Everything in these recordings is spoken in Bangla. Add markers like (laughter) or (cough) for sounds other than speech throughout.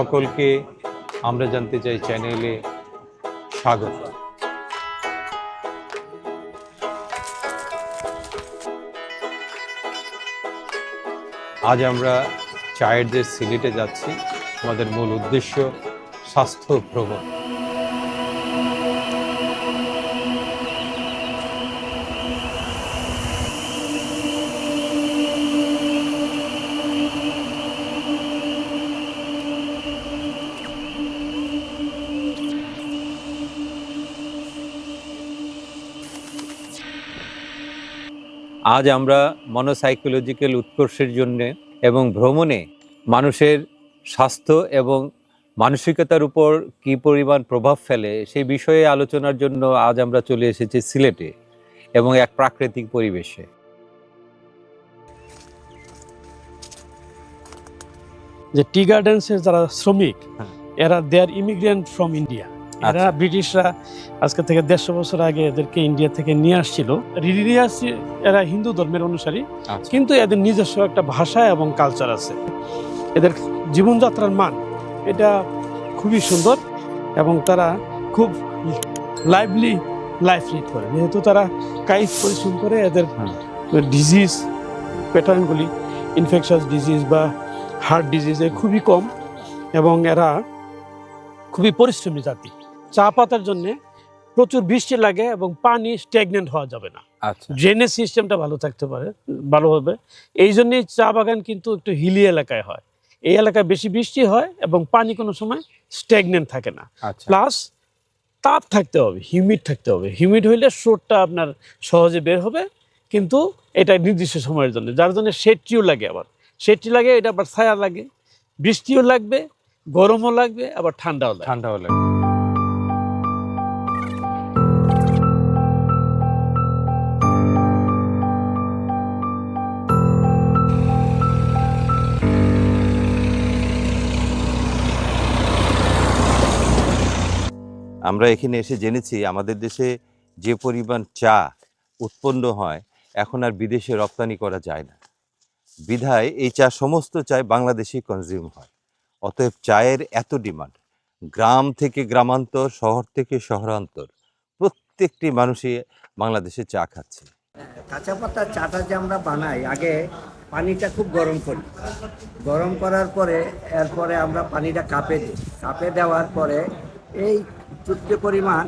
সকলকে আমরা জানতে চাই চ্যানেলে স্বাগত। আজ আমরা চায়ের সিলেটে যাচ্ছি, আমাদের মূল উদ্দেশ্য স্বাস্থ্য ভ্রমণ। আজ আমরা মনোসাইকোলজিক্যাল উৎকর্ষের জন্য এবং ভ্রমণে মানুষের স্বাস্থ্য এবং মানসিকতার উপর কী পরিমাণ প্রভাব ফেলে সেই বিষয়ে আলোচনার জন্য আজ আমরা চলে এসেছি সিলেটে এবং এক প্রাকৃতিক পরিবেশে যে টি গার্ডেন্সের যারা শ্রমিক হ্যাঁ। এরা they are immigrant from India এরা আচ্ছা। ব্রিটিশরা আজকে থেকে দেড়শো বছর আগে এদেরকে ইন্ডিয়া থেকে নিয়ে আসছিল। রিলিজিয়াস এরা হিন্দু ধর্মের অনুসারী আচ্ছা। কিন্তু এদের নিজস্ব একটা ভাষা এবং কালচার আছে। এদের জীবনযাত্রার মান এটা খুবই সুন্দর এবং তারা খুব লাইভলি লাইফ লিড করে। যেহেতু তারা কায়িক পরিশ্রম করে এদের ডিজিজ প্যাটার্নগুলি ইনফেকশাস ডিজিজ বা হার্ট ডিজিজে খুবই কম এবং এরা খুবই পরিশ্রমী জাতি। চা পাতার জন্য প্রচুর বৃষ্টি লাগে এবং পানি স্ট্যাগনেন্ট হওয়া যাবে না। আচ্ছা। ড্রেনেজ সিস্টেমটা ভালো থাকতে পারে ভালো হবে। এই জন্যই চা বাগান কিন্তু একটু হিলি এলাকায় হয়। এই এলাকায় বেশি বৃষ্টি হয় এবং পানি কোনো সময় স্ট্যাগনেন্ট থাকে না। আচ্ছা। প্লাস তাপ থাকতে হবে হিউমিড থাকতে হবে। হিউমিড হইলে স্রোতটা আপনার সহজে বের হবে কিন্তু এটা নির্দিষ্ট সময়ের জন্য। যার জন্য সেটটিও লাগে আবার। সেটটি লাগে এটা আবার ছায়া লাগে। বৃষ্টিও লাগবে গরমও লাগবে আবার ঠান্ডাও লাগবে। ঠান্ডা হলে আমরা এখানে এসে জেনেছি আমাদের দেশে যে পরিমাণ চা উৎপন্ন হয়, এখন আর বিদেশে রপ্তানি করা যায় না। বিধায় এই চা সমস্ত চায় বাংলাদেশেই কনজিউম হয়। অতএব চায়ের এত ডিমান্ড গ্রাম থেকে গ্রামান্তর, শহর থেকে শহরান্তর, প্রত্যেকটি মানুষই বাংলাদেশে চা খাচ্ছে। কাঁচা পাতার চাটা যে আমরা বানাই, আগে পানিটা খুব গরম করি। গরম করার পরে, এরপরে আমরা পানিটা কাপে দিই। কাপে দেওয়ার পরে এই চুটকে পরিমাণ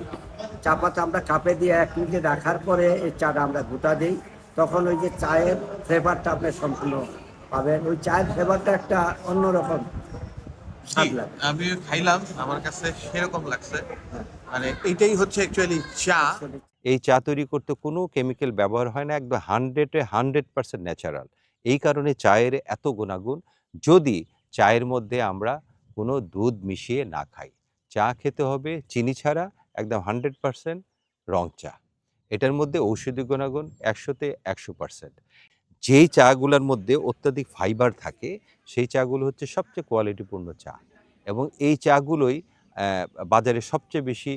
চা পাতা আমরা কাপে দিয়ে এক মিনিটে রাখার পরে এই চাটা আমরা গোটা দিই। তখন ওই যে চায়ের ফ্লেভারটা আপনি সম্পূর্ণ পাবেন। ওই চায়ের ফ্লেভারটা একটা অন্যরকম আমি খাইলাম আমার কাছে সেরকম লাগছে। মানে এইটাই হচ্ছে অ্যাকচুয়ালি চা। এই চা তৈরি করতে কোনো কেমিক্যাল ব্যবহার হয় না একদম হান্ড্রেডে হান্ড্রেড পার্সেন্ট ন্যাচারাল এই কারণে চায়ের এত গুণাগুণ যদি চায়ের মধ্যে আমরা কোনো দুধ মিশিয়ে না খাই। চা খেতে হবে, চিনি ছাড়া একদম হান্ড্রেড পার্সেন্ট রং চা। এটার মধ্যে ঔষধি গুণাগুণ একশোতে একশো পার্সেন্ট যেই চাগুলোর মধ্যে অত্যাধিক ফাইবার থাকে, সেই চাগুলো হচ্ছে সবচেয়ে কোয়ালিটিপূর্ণ চা। এবং এই চাগুলোই বাজারে সবচেয়ে বেশি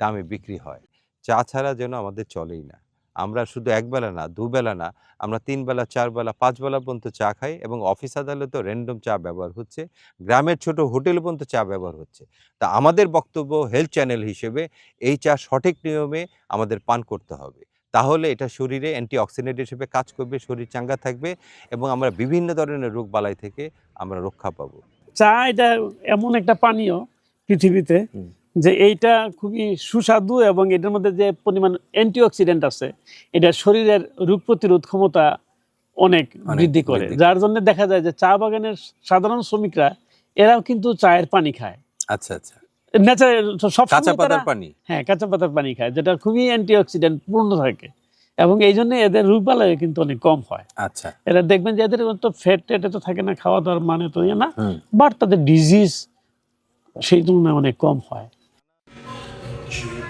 দামে বিক্রি হয়। চা ছাড়া যেন আমাদের চলেই না। আমরা শুধু একবেলা না দুবেলা না আমরা তিন বেলা চার বেলা পাঁচ বেলা পর্যন্ত চা খাই এবং অফিস আদালতেও র্যান্ডম চা ব্যবহার হচ্ছে গ্রামের ছোট হোটেল পর্যন্ত চা ব্যবহার হচ্ছে। তা আমাদের বক্তব্য হেলথ চ্যানেল হিসেবে এই চা সঠিক নিয়মে আমাদের পান করতে হবে। তাহলে এটা শরীরে অ্যান্টিঅক্সিডেন্ট হিসেবে কাজ করবে শরীর চাঙ্গা থাকবে এবং আমরা বিভিন্ন ধরনের রোগ বালাই থেকে আমরা রক্ষা পাবো। চা এটা এমন একটা পানীয় পৃথিবীতে। যে এইটা খুবই সুস্বাদু এবং এটার মধ্যে যে পরিমাণ অ্যান্টিঅক্সিডেন্ট আছে এটা শরীরের রোগ প্রতিরোধ ক্ষমতা অনেক বৃদ্ধি করে। যার জন্য দেখা যায় যে চা বাগানের সাধারণ শ্রমিকরা এরাও কিন্তু চায়ের পানি খায়। আচ্ছা আচ্ছা। ন্যাচারাল সব কাঁচা পাতার পানি? হ্যাঁ কাঁচা পাতার পানি খায় যেটা খুবই অ্যান্টিঅক্সিডেন্ট পূর্ণ থাকে। এবং এই জন্য এদের কিন্তু অনেক কম হয়। আচ্ছা। এরা দেখবেন যে এদের তো ফ্যাট টেট তো থাকে না খাওয়া দাওয়ার মানে তো ইয়ে না বাট তাদের ডিজিজ সেই তুলনায় অনেক কম হয়।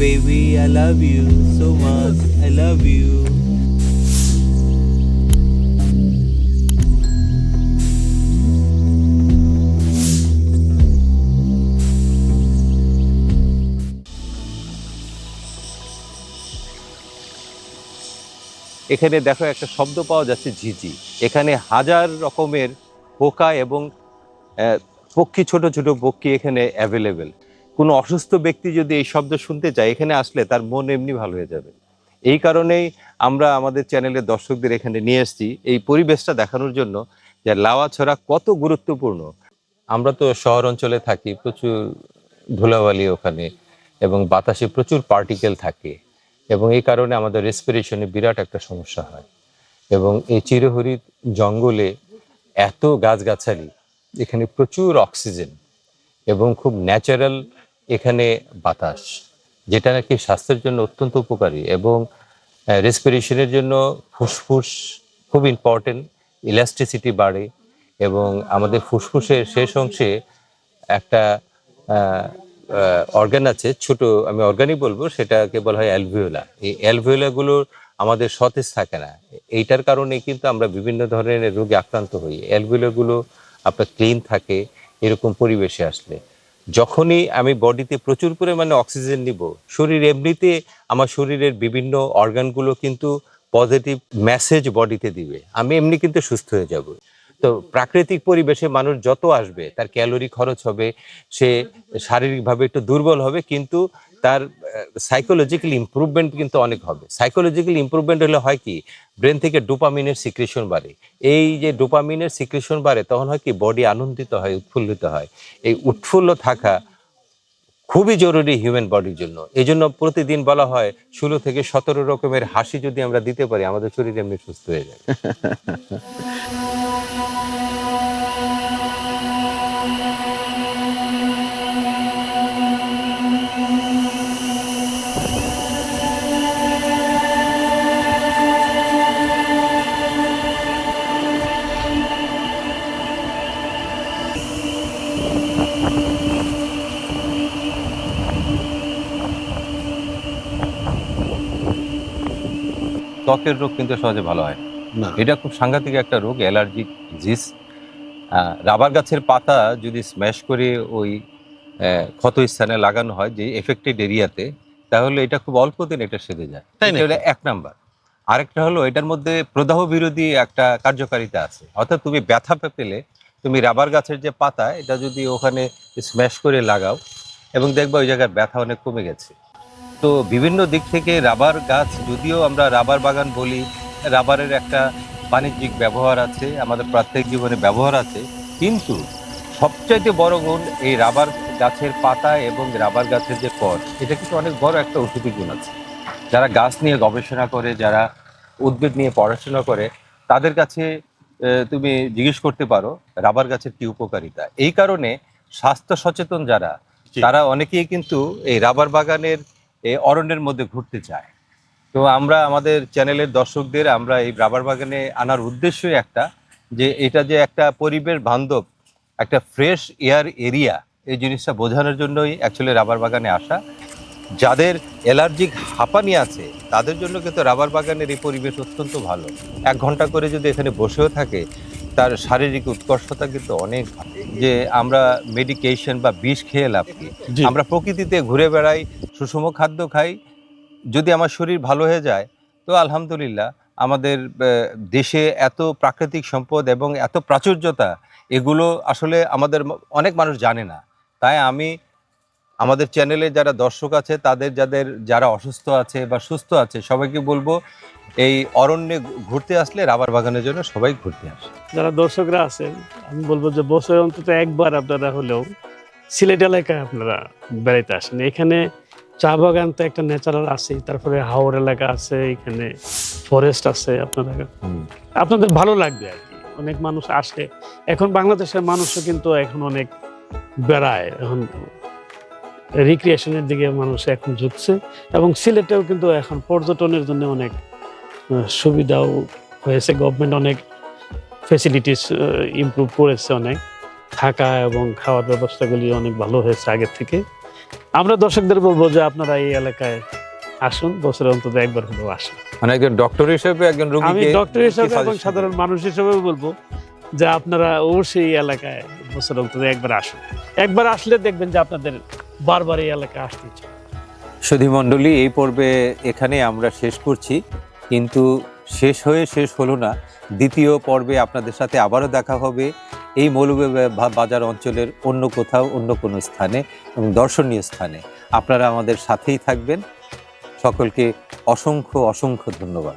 baby. I love you so much. I love you. এখানে দেখো একটা শব্দ পাওয়া যাচ্ছে, ঝিঝি এখানে হাজার রকমের পোকা এবং পক্ষী, ছোট ছোট পক্ষী এখানে অ্যাভেলেবেল কোনো অসুস্থ ব্যক্তি যদি এই শব্দ শুনতে চায়, এখানে আসলে তার মন এমনি ভালো হয়ে যাবে। এই কারণেই আমরা আমাদের চ্যানেলের দর্শকদের এখানে নিয়ে এসেছি এই পরিবেশটা দেখানোর জন্য যে লাওয়া ছড়া কত গুরুত্বপূর্ণ। আমরা তো শহর অঞ্চলে থাকি, প্রচুর ধুলাবালি ওখানে এবং বাতাসে প্রচুর পার্টিকেল থাকে এবং এই কারণে আমাদের রেসপিরেশনে বিরাট একটা সমস্যা হয়। এবং এই চিরহরিত জঙ্গলে এত গাছগাছালি, এখানে প্রচুর অক্সিজেন এবং খুব ন্যাচারাল এখানে বাতাস, যেটা নাকি স্বাস্থ্যের জন্য অত্যন্ত উপকারী এবং রেসপিরেশনের জন্য ফুসফুস খুব ইম্পর্টেন্ট ইলাস্টিসিটি বাড়ে এবং আমাদের ফুসফুসের শেষ অংশে একটা অর্গান আছে, ছোট, আমি অর্গানই বলব, সেটাকে বলা হয় অ্যালভিওলা এই অ্যালভিওলাগুলোর আমাদের সতেজ থাকে না। এইটার কারণে কিন্তু আমরা বিভিন্ন ধরনের রোগে আক্রান্ত হই। অ্যালভিওলাগুলো আপনার ক্লিন থাকে, এরকম পরিবেশে আসলে। যখনই আমি বডিতে প্রচুর পরিমাণে অক্সিজেন নিব, শরীর এমনিতে আমার শরীরের বিভিন্ন অর্গানগুলো কিন্তু পজিটিভ মেসেজ বডিতে দিবে। আমি এমনি কিন্তু সুস্থ হয়ে যাব। তো প্রাকৃতিক পরিবেশে মানুষ যত আসবে, তার ক্যালোরি খরচ হবে, সে শারীরিকভাবে একটু দুর্বল হবে, কিন্তু তার সাইকোলজিক্যাল ইম্প্রুভমেন্ট কিন্তু অনেক হবে। সাইকোলজিক্যাল ইম্প্রুভমেন্ট হলে হয় কি ব্রেন থেকে ডোপামিনের সিক্রেশন বাড়ে। এই যে ডোপামিনের সিক্রেশন বাড়ে, তখন হয় কি বডি আনন্দিত হয়, উৎফুল্লিত হয়। এই উৎফুল্ল থাকা খুবই জরুরি হিউম্যান বডির জন্য। এই জন্য প্রতিদিন বলা হয়, ষোলো থেকে সতেরো রকমের হাসি যদি আমরা দিতে পারি, আমাদের শরীর এমনি সুস্থ হয়ে যাবে (laughs) ত্বকের রোগ কিন্তু সহজে ভালো হয়। না। এটা খুব সাংঘাতিক একটা রোগ অ্যালার্জিক ডিজিজ রাবার গাছের পাতা যদি স্ম্যাশ করে ওই ক্ষত স্থানে লাগানো হয় যে এফেক্টেড এরিয়াতে তাহলে এটা খুব অল্প দিন এটা সেরে যায়। তাই এটা এক নাম্বার। আরেকটা হলো এটার মধ্যে প্রদাহ বিরোধী একটা কার্যকারিতা আছে। অর্থাৎ তুমি ব্যথা পেলে তুমি রাবার গাছের যে পাতা এটা যদি ওখানে স্ম্যাশ করে লাগাও এবং দেখবা ওই জায়গার ব্যথা অনেক কমে গেছে। তো বিভিন্ন দিক থেকে রাবার গাছ যদিও আমরা রাবার বাগান বলি রাবারের একটা বাণিজ্যিক ব্যবহার আছে আমাদের প্রত্যেক জীবনে ব্যবহার আছে কিন্তু সবচাইতে বড় গুণ এই রাবার গাছের পাতা এবং রাবার গাছের যে কট এটা কিন্তু অনেক বড় একটা ঔষধি গুণ আছে। যারা গাছ নিয়ে গবেষণা করে যারা উদ্ভিদ নিয়ে পড়াশোনা করে তাদের কাছে তুমি জিজ্ঞেস করতে পারো রাবার গাছের কি উপকারিতা? এই কারণে স্বাস্থ্য সচেতন যারা তারা অনেকেই কিন্তু এই রাবার বাগানের এই অরণ্যের মধ্যে ঘুরতে চায়। তো আমরা আমাদের চ্যানেলের দর্শকদের আমরা এই রাবার বাগানে আনার উদ্দেশ্যই একটা যে এটা যে একটা পরিবেশ বান্ধব, একটা ফ্রেশ এয়ার এরিয়া এই জিনিসটা বোঝানোর জন্যই অ্যাকচুয়ালি রাবার বাগানে আসা। যাদের অ্যালার্জিক হাঁপানি আছে, তাদের জন্য কিন্তু রাবার বাগানের এই পরিবেশ অত্যন্ত ভালো। এক ঘণ্টা করে যদি এখানে বসেও থাকে তার শারীরিক উৎকর্ষতা কিন্তু অনেক যে আমরা মেডিকেশন বা বিষ খেয়ে লাভ কি? আমরা প্রকৃতিতে ঘুরে বেড়াই সুষম খাদ্য খাই। যদি আমার শরীর ভালো হয়ে যায় তো আলহামদুলিল্লাহ আমাদের দেশে এত প্রাকৃতিক সম্পদ এবং এত প্রাচুর্যতা এগুলো আসলে আমাদের অনেক মানুষ জানে না। তাই আমি আমাদের চ্যানেলে যারা দর্শক আছে তাদের যাদের যারা অসুস্থ আছে বা সুস্থ আছে সবাইকে বলব এই অরণ্যে ঘুরতে আসলে রাবার বাগানের জন্য সবাই ঘুরতে আসে। যারা দর্শকরা আছেন আমি বলব যে বছরে অন্তত একবার আপনারা হলেও সিলেট এলাকায় আপনারা বেড়াইতে আসেন। এখানে চা বাগান তো একটা ন্যাচারাল আছে তারপরে হাওড় এলাকা আছে এখানে ফরেস্ট আছে আপনারা আপনাদের ভালো লাগবে আর কি। অনেক মানুষ আসে। এখন বাংলাদেশের মানুষও কিন্তু এখন অনেক বেড়ায়। এখন রিক্রিয়েশনের দিকে মানুষ এখন ঝুঁকছে এবং সিলেটেও কিন্তু এখন পর্যটনের জন্য অনেক সুবিধাও হয়েছে। গভর্নমেন্ট অনেক ফেসিলিটিস ইমপ্রুভ করেছে অনেক। থাকা এবং খাওয়ার ব্যবস্থাগুলি অনেক ভালো হয়েছে আগের থেকে। আমরা দর্শকদের বলব যে আপনারা এই এলাকায় আসুন বছরে অন্তত একবার হলেও আসুন। মানে একজন ডক্টর হিসেবে একজন আমি ডক্টর হিসাবে এবং সাধারণ মানুষ হিসেবে বলব যে আপনারা অবশ্যই এই এলাকায় বছর অন্তত একবার আসুন। একবার আসলে দেখবেন যে আপনাদের বারবার এই এলাকায় আসতে ইচ্ছে। সুধী মণ্ডলী, এই পর্বে এখানে আমরা শেষ করছি, কিন্তু শেষ হয়ে শেষ হলো না। দ্বিতীয় পর্বে আপনাদের সাথে আবারও দেখা হবে এই মৌলভী বাজার অঞ্চলের অন্য কোথাও, অন্য কোনো স্থানে এবং দর্শনীয় স্থানে। আপনারা আমাদের সাথেই থাকবেন। সকলকে অসংখ্য অসংখ্য ধন্যবাদ।